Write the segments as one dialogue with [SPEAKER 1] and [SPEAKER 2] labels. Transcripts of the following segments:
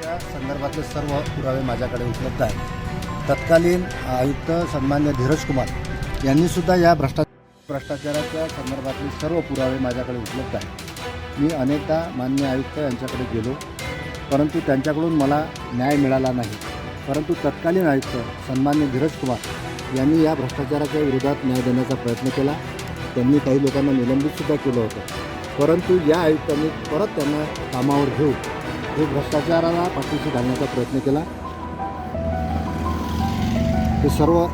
[SPEAKER 1] त्या संदर्भातले सर्व पुरावे माझ्याकडे उपलब्ध आहेत. तत्कालीन आयुक्त सन्मान्य धीरज कुमार यांनी सुद्धा या भ्रष्टा भ्रष्टाचाराच्या संदर्भातले सर्व पुरावे माझ्याकडे उपलब्ध आहेत. मी अनेकदा मान्य आयुक्त यांच्याकडे गेलो परंतु त्यांच्याकडून मला न्याय मिळाला नाही. परंतु तत्कालीन आयुक्त सन्मान्य धीरज कुमार यांनी या भ्रष्टाचाराच्या विरोधात न्याय देण्याचा प्रयत्न केला. त्यांनी काही लोकांना निलंबितसुद्धा केलं होतं. परंतु या आयुक्तांनी परत त्यांना कामावर घेऊन हे भ्रष्टाचाराला पाठीशी घालण्याचा प्रयत्न केला. हे सर्व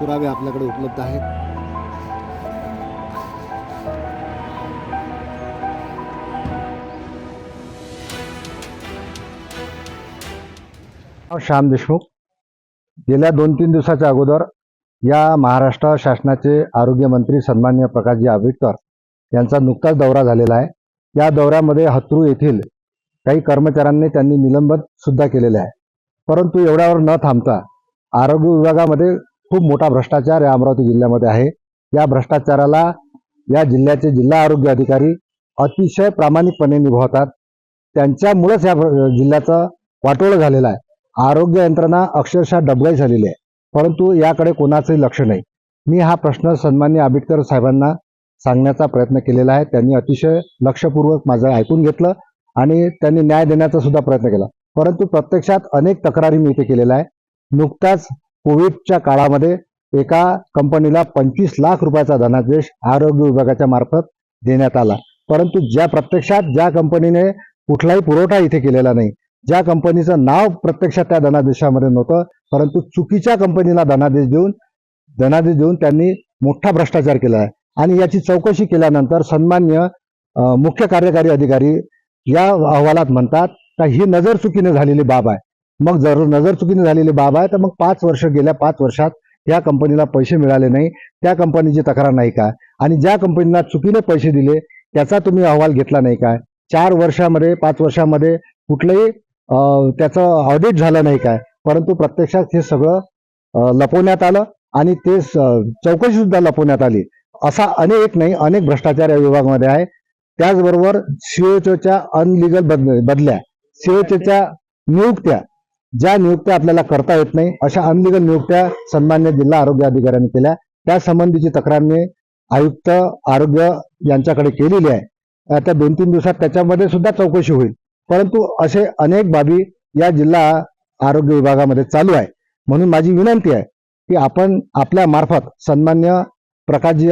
[SPEAKER 1] पुरावे आपल्याकडे उपलब्ध आहेत. श्याम देशमुख. गेल्या दोन तीन दिवसाच्या अगोदर या महाराष्ट्र शासनाचे आरोग्यमंत्री सन्मान्य प्रकाशजी आंबेडकर यांचा नुकताच दौरा झालेला आहे. या दौऱ्यामध्ये हत्रू येथील काही कर्मचाऱ्यांनी त्यांनी निलंबन सुद्धा केलेले आहे. परंतु एवढ्यावर न थांबता आरोग्य विभागामध्ये खूप मोठा भ्रष्टाचार या अमरावती जिल्ह्यामध्ये आहे. या भ्रष्टाचाराला या जिल्ह्याचे जिल्हा आरोग्य अधिकारी अतिशय प्रामाणिकपणे निभावतात. त्यांच्यामुळेच या जिल्ह्याचं वाटोळं झालेलं आहे. आरोग्य यंत्रणा अक्षरशः डबघाई झालेली आहे. परंतु याकडे कोणाचंही लक्ष नाही. मी हा प्रश्न सन्मान्य आंबेडकर साहेबांना सांगण्याचा प्रयत्न केलेला आहे. त्यांनी अतिशय लक्षपूर्वक माझं ऐकून घेतलं आणि त्यांनी न्याय देण्याचा सुद्धा प्रयत्न केला. परंतु प्रत्यक्षात अनेक तक्रारी मी इथे केलेल्या आहे नुकताच कोविडच्या काळामध्ये एका कंपनीला पंचवीस लाख रुपयाचा धनादेश आरोग्य विभागाच्या मार्फत देण्यात आला. परंतु ज्या प्रत्यक्षात ज्या कंपनीने कुठलाही पुरवठा इथे केलेला नाही ज्या कंपनीचं नाव प्रत्यक्षात त्या धनादेशामध्ये नव्हतं परंतु चुकीच्या कंपनीला धनादेश देऊन धनादेश देऊन त्यांनी मोठा भ्रष्टाचार केला आहे. आणि याची चौकशी केल्यानंतर सन्मान्य मुख्य कार्यकारी अधिकारी या अहवालात म्हणतात का ही नजर चुकीने झालेली बाब आहे. मग जर नजर चुकीने झालेली बाब आहे तर मग पाच वर्ष गेल्या पाच वर्षात या कंपनीला पैसे मिळाले नाही त्या कंपनीची तक्रार नाही का? आणि ज्या कंपनीला चुकीने पैसे दिले त्याचा तुम्ही अहवाल घेतला नाही काय चार वर्षामध्ये पाच वर्षामध्ये कुठलंही त्याचं ऑडिट झालं नाही काय? परंतु प्रत्यक्षात हे सगळं लपवण्यात आलं आणि ते चौकशी सुद्धा लपवण्यात आली. असा अनेक नाही अनेक भ्रष्टाचार या विभागामध्ये आहे. त्याचबरोबर सीओच्या अनलिगल बदल्या सीओच्या नियुक्त्या ज्या नियुक्त्या आपल्याला करता येत नाही अशा अनलिगल नियुक्त्या सन्मान्य जिल्हा आरोग्य अधिकाऱ्यांनी केल्या. त्या संबंधीची तक्रार मी आयुक्त आरोग्य यांच्याकडे केलेली आहे. आता दोन तीन दिवसात त्याच्यामध्ये सुद्धा चौकशी होईल. परंतु असे अनेक बाबी या जिल्हा आरोग्य विभागामध्ये चालू आहे. म्हणून माझी विनंती आहे की आपण आपल्या मार्फत सन्मान्य प्रकाशजी